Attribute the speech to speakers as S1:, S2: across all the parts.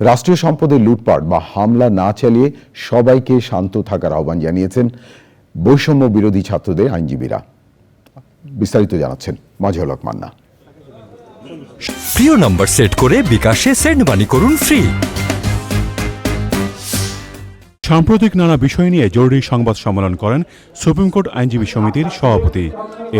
S1: রাষ্ট্রীয় সম্পদের লুটপাট বা হামলা না চালিয়ে সবাইকে শান্ত থাকার আহ্বান জানিয়েছেন বৈষম্য বিরোধী ছাত্রদের আইনজীবীরা। বিস্তারিত জানাচ্ছেন মাঝে হলক মান্না।
S2: প্রিয় নম্বর সেট করে বিকাশে সেন্ড মানি করুন ফ্রি।
S3: সাম্প্রতিক নানা বিষয় নিয়ে জরুরি সংবাদ সম্মেলন করেন সুপ্রিম কোর্ট আইনজীবী সমিতির সভাপতি।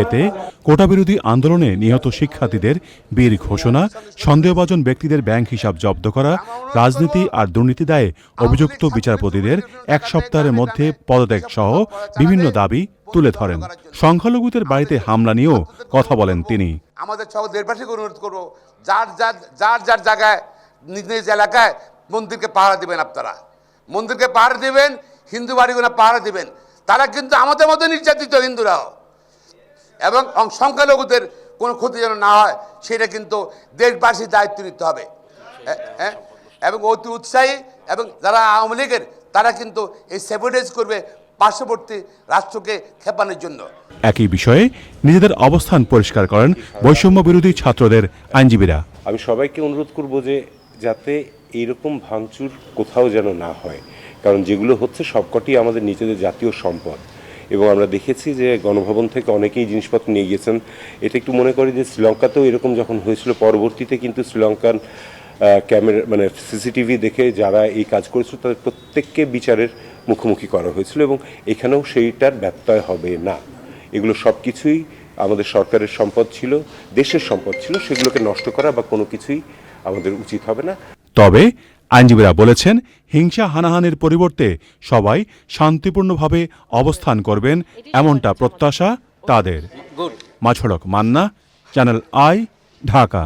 S3: এতে কোটাবিরোধী আন্দোলনে নিহত শিক্ষার্থীদের বীর ঘোষণা, সন্দেহভাজন ব্যক্তিদের ব্যাংক হিসাব জব্দ করা, রাজনীতি আর দুর্নীতি দায়ে অভিযুক্ত বিচারপতিদের এক সপ্তাহের মধ্যে পদত্যাগ সহ বিভিন্ন দাবি তুলে ধরেন। সংখ্যালঘুদের বাড়িতে হামলা নিয়েও কথা বলেন তিনি।
S4: আমাদের দেশবাসীকে অনুরোধ করব, যার যার যার যার জায়গায়, নিজ নিজ এলাকায় মন্দিরকে পাহারা দিবেন আপনারা। মন্দিরকে পাহারা দিবেন হিন্দু বাড়িগুলো পাহারা দিবেন। তারা কিন্তু আমাদের মধ্যে নির্যাতিত হিন্দুরাও। এবং সংখ্যালঘুদের কোনো ক্ষতি যেন না হয় সেটা কিন্তু দেশবাসীর দায়িত্ব নিতে হবে। এবং অতি উৎসাহী এবং যারা আওয়ামী লীগের তারা কিন্তু এই সেভোডেজ করবে পার্শ্ববর্তী রাষ্ট্রকে খেপানোর জন্য।
S3: একই বিষয়ে নিজেদের অবস্থান পরিষ্কার করেন বৈষম্য বিরোধী ছাত্রদের আইনজীবীরা।
S5: আমি সবাইকে অনুরোধ করব যে যাতে এইরকম ভাঙচুর কোথাও যেন না হয়। কারণ যেগুলো হচ্ছে সবকটি আমাদের নিজেদের জাতীয় সম্পদ। এবং আমরা দেখেছি যে গণভবন থেকে অনেকেই জিনিসপত্র নিয়ে গিয়েছেন। এটা একটু মনে করি যে শ্রীলঙ্কাতেও এরকম যখন হয়েছিল, পরবর্তীতে কিন্তু শ্রীলঙ্কান ক্যামেরা মানে সিসিটিভি দেখে যারা এই কাজ করেছিল, তাদের প্রত্যেককে বিচারের মুখোমুখি করা হয়েছিল এবং এখানেও সেইটার ব্যত্যয় হবে না। এগুলো সব কিছুই আমাদের সরকারের সম্পদ ছিল, দেশের সম্পদ ছিল, সেগুলোকে নষ্ট করা বা কোনো কিছুই আমাদের উচিত হবে না।
S3: তবে আইনজীবীরা বলেছেন হিংসা হানাহানির পরিবর্তে সবাই শান্তিপূর্ণভাবে অবস্থান করবেন এমনটা প্রত্যাশা তাদের। মাছড়ক মান্না চ্যানেল আই ঢাকা।